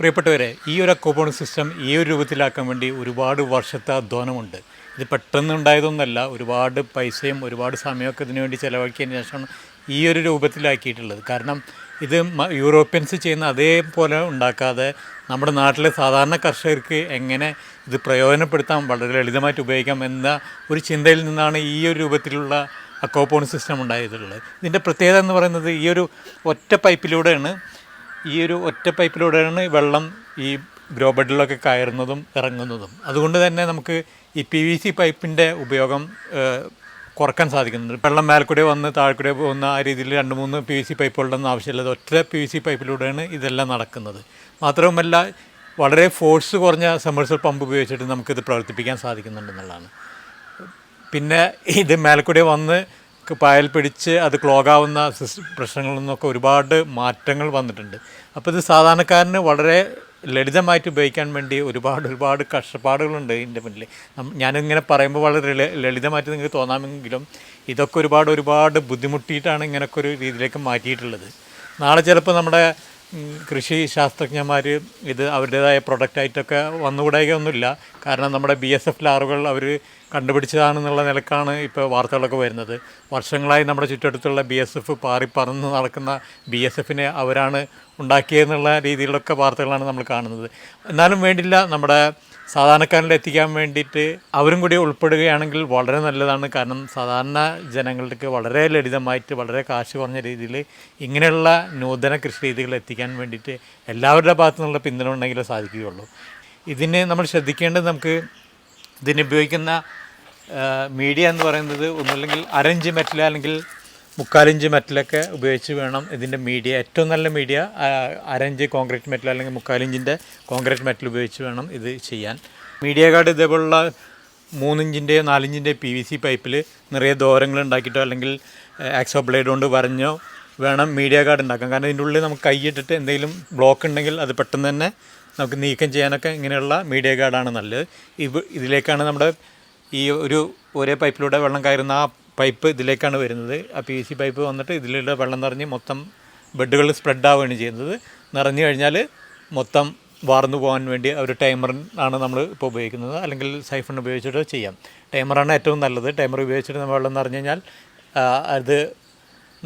പ്രിയപ്പെട്ടവരെ ഈ ഒരു അക്കോപോണിക് സിസ്റ്റം ഈ ഒരു രൂപത്തിലാക്കാൻ വേണ്ടി ഒരുപാട് വർഷത്തെ അധ്വാനമുണ്ട്. ഇത് പെട്ടെന്ന് ഉണ്ടായതൊന്നല്ല ഒരുപാട് പൈസയും ഒരുപാട് സമയമൊക്കെ ഇതിനു വേണ്ടി ചിലവാക്കിയതിന് ശേഷമാണ് ഈ ഒരു രൂപത്തിലാക്കിയിട്ടുള്ളത്. കാരണം ഇത് യൂറോപ്യൻസ് ചെയ്യുന്ന അതേപോലെ ഉണ്ടാക്കാതെ നമ്മുടെ നാട്ടിലെ സാധാരണ കർഷകർക്ക് എങ്ങനെ ഇത് പ്രയോജനപ്പെടുത്താം വളരെ ലളിതമായിട്ട് ഉപയോഗിക്കാം എന്ന ഒരു ചിന്തയിൽ നിന്നാണ് ഈ ഒരു രൂപത്തിലുള്ള അക്കോപോൺ സിസ്റ്റം ഉണ്ടായിട്ടുള്ളത്. ഇതിന്റെ പ്രത്യേകത എന്ന് പറയുന്നത് ഈ ഒരു ഒറ്റ പൈപ്പിലൂടെയാണ് ഈ ഒരു ഒറ്റ പൈപ്പിലൂടെയാണ് വെള്ളം ഈ ഗ്രോ ബെഡിലൊക്കെ കയറുന്നതും ഇറങ്ങുന്നതും. അതുകൊണ്ട് തന്നെ നമുക്ക് ഈ പി വി സി പൈപ്പിന്റെ ഉപയോഗം കുറയ്ക്കാൻ സാധിക്കുന്നുണ്ട്. വെള്ളം മേൽക്കൂടെ വന്ന് താഴെക്കൂടെ പോകുന്ന ആ രീതിയിൽ രണ്ട് മൂന്ന് പി വി സി പൈപ്പുകളുടെയൊന്നും ആവശ്യമില്ല. ഒറ്റ പി വി സി പൈപ്പിലൂടെയാണ് ഇതെല്ലാം നടക്കുന്നത്. മാത്രവുമല്ല വളരെ ഫോഴ്സ് കുറഞ്ഞ സമ്മർസൽ പമ്പ് ഉപയോഗിച്ചിട്ട് നമുക്കിത് പ്രവർത്തിപ്പിക്കാൻ സാധിക്കുന്നുണ്ടെന്നുള്ളതാണ് പിന്നെ ഇത് മേൽക്കൂടെ വന്ന് ക- പായൽ പിടിച്ച് അത് ക്ലോഗാവുന്ന പ്രശ്നങ്ങളിൽ നിന്നൊക്കെ ഒരുപാട് മാറ്റങ്ങൾ വന്നിട്ടുണ്ട്. അപ്പോൾ ഇത് സാധാരണക്കാരന് വളരെ ലളിതമായിട്ട് ഉപയോഗിക്കാൻ വേണ്ടി ഒരുപാട് ഒരുപാട് കഷ്ടപ്പാടുകളുണ്ട് ഇതിന്റെ മുന്നിൽ ഞാനിങ്ങനെ പറയുമ്പോൾ വളരെ ലളിതമായിട്ട് നിങ്ങൾക്ക് തോന്നാമെങ്കിലും ഇതൊക്കെ ഒരുപാട് ഒരുപാട് ബുദ്ധിമുട്ടിയിട്ടാണ് ഇങ്ങനൊക്കെ ഒരു രീതിയിലേക്ക് മാറ്റിയിട്ടുള്ളത്. നാളെ ചിലപ്പോൾ നമ്മുടെ കൃഷി ശാസ്ത്രജ്ഞന്മാർ ഇത് അവരുടേതായ പ്രൊഡക്റ്റായിട്ടൊക്കെ വന്നുകൂടായൊന്നുമില്ല കാരണം നമ്മുടെ ബി എസ് എഫ് ലാറുകൾ അവർ കണ്ടുപിടിച്ചതാണെന്നുള്ള നിലക്കാണ് ഇപ്പോൾ വാർത്തകളൊക്കെ വരുന്നത്. വർഷങ്ങളായി നമ്മുടെ ചുറ്റടുത്തുള്ള ബി എസ് എഫ് പാറി പറന്ന് നടക്കുന്ന ബി എസ് എഫിനെ അവരാണ് ഉണ്ടാക്കിയെന്നുള്ള രീതിയിലൊക്കെ വാർത്തകളാണ് നമ്മൾ കാണുന്നത്. എന്നാലും വേണ്ടില്ല നമ്മുടെ സാധാരണക്കാരിൽ എത്തിക്കാൻ വേണ്ടിയിട്ട് അവരും കൂടി ഉൾപ്പെടുകയാണെങ്കിൽ വളരെ നല്ലതാണ്. കാരണം സാധാരണ ജനങ്ങൾക്ക് വളരെ ലളിതമായിട്ട് വളരെ കാശ് കുറഞ്ഞ രീതിയിൽ ഇങ്ങനെയുള്ള നൂതന കൃഷി രീതികൾ എത്തിക്കാൻ വേണ്ടിയിട്ട് എല്ലാവരുടെ ഭാഗത്തു നിന്നുള്ള പിന്തുണ ഉണ്ടെങ്കിലേ സാധിക്കുകയുള്ളൂ. ഇതിന് നമ്മൾ ശ്രദ്ധിക്കേണ്ടത് നമുക്ക് ഇതിന് ഉപയോഗിക്കുന്ന മീഡിയ എന്ന് പറയുന്നത് ഒന്നുമില്ലെങ്കിൽ അരഞ്ച് മെറ്റൽ അല്ലെങ്കിൽ മുക്കാലിഞ്ച് മെറ്റലൊക്കെ ഉപയോഗിച്ച് വേണം ഇതിന്റെ മീഡിയ. ഏറ്റവും നല്ല മീഡിയ അരഞ്ച് കോൺക്രീറ്റ് മെറ്റൽ അല്ലെങ്കിൽ മുക്കാലിഞ്ചിന്റെ കോൺക്രീറ്റ് മെറ്റൽ ഉപയോഗിച്ച് വേണം ഇത് ചെയ്യാൻ. മീഡിയ കാർഡ് ഇതേപോലുള്ള മൂന്നിഞ്ചിന്റെയോ നാലിഞ്ചിന്റെയോ പി വി സി പൈപ്പിൽ നിറയെ ദോരങ്ങൾ ഉണ്ടാക്കിയിട്ടോ അല്ലെങ്കിൽ ആക്സോ ബ്ലേഡ് കൊണ്ട് വരഞ്ഞോ വേണം മീഡിയ കാർഡ് ഉണ്ടാക്കാൻ. കാരണം ഇതിന്റെ ഉള്ളിൽ നമുക്ക് കൈയിട്ടിട്ട് എന്തെങ്കിലും ബ്ലോക്ക് ഉണ്ടെങ്കിൽ അത് പെട്ടെന്ന് തന്നെ നമുക്ക് നീക്കം ചെയ്യാനൊക്കെ ഇങ്ങനെയുള്ള മീഡിയ കാർഡാണ് നല്ലത്. ഇവ ഇതിലേക്കാണ് നമ്മുടെ ഈ ഒരു ഒരേ പൈപ്പിലൂടെ വെള്ളം കയറുന്ന ആ പൈപ്പ് ഇതിലേക്കാണ് വരുന്നത്. ആ പി സി പൈപ്പ് വന്നിട്ട് ഇതിലൂടെ വെള്ളം നിറഞ്ഞ് മൊത്തം ബെഡുകൾ സ്പ്രെഡ് ആവുകയാണ് ചെയ്യുന്നത്. നിറഞ്ഞു കഴിഞ്ഞാൽ മൊത്തം വാർന്നു പോകാൻ വേണ്ടി ഒരു ടൈമർ ആണ് നമ്മൾ ഇപ്പോൾ ഉപയോഗിക്കുന്നത്. അല്ലെങ്കിൽ സൈഫൺ ഉപയോഗിച്ചിട്ട് ചെയ്യാം. ടൈമറാണ് ഏറ്റവും നല്ലത്. ടൈമർ ഉപയോഗിച്ചിട്ട് നമ്മൾ വെള്ളം നിറഞ്ഞു കഴിഞ്ഞാൽ അത്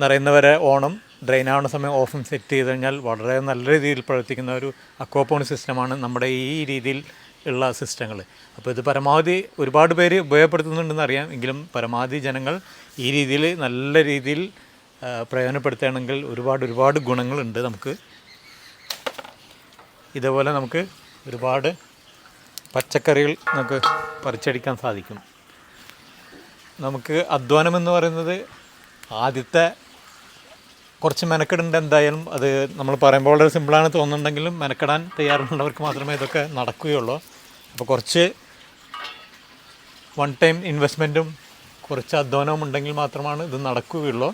നിറയുന്നവരെ ഓണം ഡ്രെയിൻ ആവുന്ന സമയം ഓഫും സെറ്റ് ചെയ്ത് കഴിഞ്ഞാൽ വളരെ നല്ല രീതിയിൽ പ്രവർത്തിക്കുന്ന ഒരു അക്വാപോണി സിസ്റ്റമാണ് നമ്മുടെ ഈ രീതിയിൽ ഉള്ള സിസ്റ്റങ്ങൾ. അപ്പോൾ ഇത് പരമാവധി ഒരുപാട് പേര് ഉപയോഗപ്പെടുത്തുന്നുണ്ടെന്ന് അറിയാം. എങ്കിലും പരമാവധി ജനങ്ങൾ ഈ രീതിയിൽ നല്ല രീതിയിൽ പ്രയോജനപ്പെടുത്തുകയാണെങ്കിൽ ഒരുപാട് ഒരുപാട് ഗുണങ്ങളുണ്ട് നമുക്ക്. ഇതേപോലെ നമുക്ക് ഒരുപാട് പച്ചക്കറികൾ നമുക്ക് പറിച്ചടിക്കാൻ സാധിക്കും. നമുക്ക് അധ്വാനം എന്ന് പറയുന്നത് ആദ്യത്തെ കുറച്ച് മെനക്കെടുണ്ട് എന്തായാലും അത് നമ്മൾ പറയുമ്പോൾ വളരെ സിമ്പിളാണ് തോന്നുന്നുണ്ടെങ്കിലും മെനക്കെടാൻ തയ്യാറുള്ളവർക്ക് മാത്രമേ ഇതൊക്കെ നടക്കുകയുള്ളൂ. അപ്പോൾ കുറച്ച് വൺ ടൈം ഇൻവെസ്റ്റ്മെന്റും കുറച്ച് അധ്വാനവും ഉണ്ടെങ്കിൽ മാത്രമാണ് ഇത് നടക്കുകയുള്ളൂ.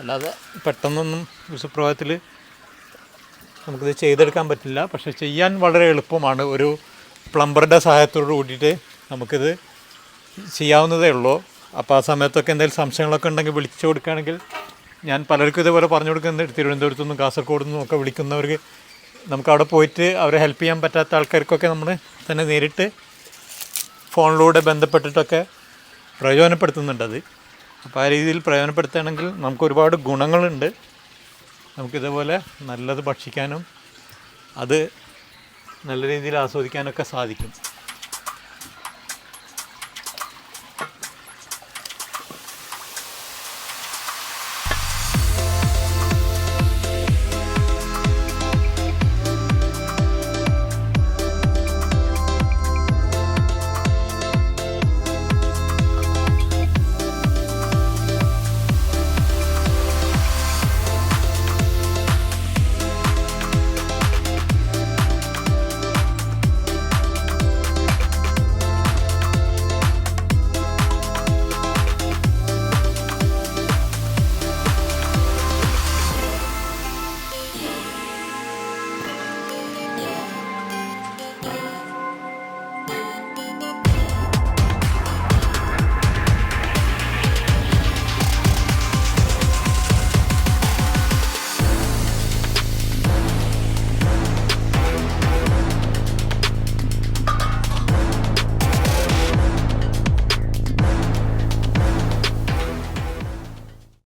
അല്ലാതെ പെട്ടെന്നൊന്നും സുപ്രഭാതത്തിൽ നമുക്കിത് ചെയ്തെടുക്കാൻ പറ്റില്ല. പക്ഷെ ചെയ്യാൻ വളരെ എളുപ്പമാണ്. ഒരു പ്ലംബറുടെ സഹായത്തോട് കൂടിയിട്ട് നമുക്കിത് ചെയ്യാവുന്നതേ ഉള്ളൂ. അപ്പോൾ ആ സമയത്തൊക്കെ എന്തെങ്കിലും സംശയങ്ങളൊക്കെ ഉണ്ടെങ്കിൽ വിളിച്ചു കൊടുക്കുകയാണെങ്കിൽ ഞാൻ പലർക്കും ഇതേപോലെ പറഞ്ഞു കൊടുക്കുന്നുണ്ട്. തിരുവനന്തപുരത്തു നിന്നും കാസർഗോഡ് നിന്നും ഒക്കെ വിളിക്കുന്നവർക്ക് നമുക്ക് അവിടെ പോയിട്ട് അവരെ ഹെൽപ്പ് ചെയ്യാൻ പറ്റാത്ത ആൾക്കാർക്കൊക്കെ നമ്മൾ തന്നെ നേരിട്ട് ഫോണിലൂടെ ബന്ധപ്പെട്ടിട്ടൊക്കെ പ്രയോജനപ്പെടുത്തുന്നുണ്ട് അത്. അപ്പോൾ ആ രീതിയിൽ പ്രയോജനപ്പെടുത്തുകയാണെങ്കിൽ നമുക്ക് ഒരുപാട് ഗുണങ്ങളുണ്ട്. നമുക്കിതേപോലെ നല്ലത് ഭക്ഷിക്കാനും അത് നല്ല രീതിയിൽ ആസ്വദിക്കാനൊക്കെ സാധിക്കും.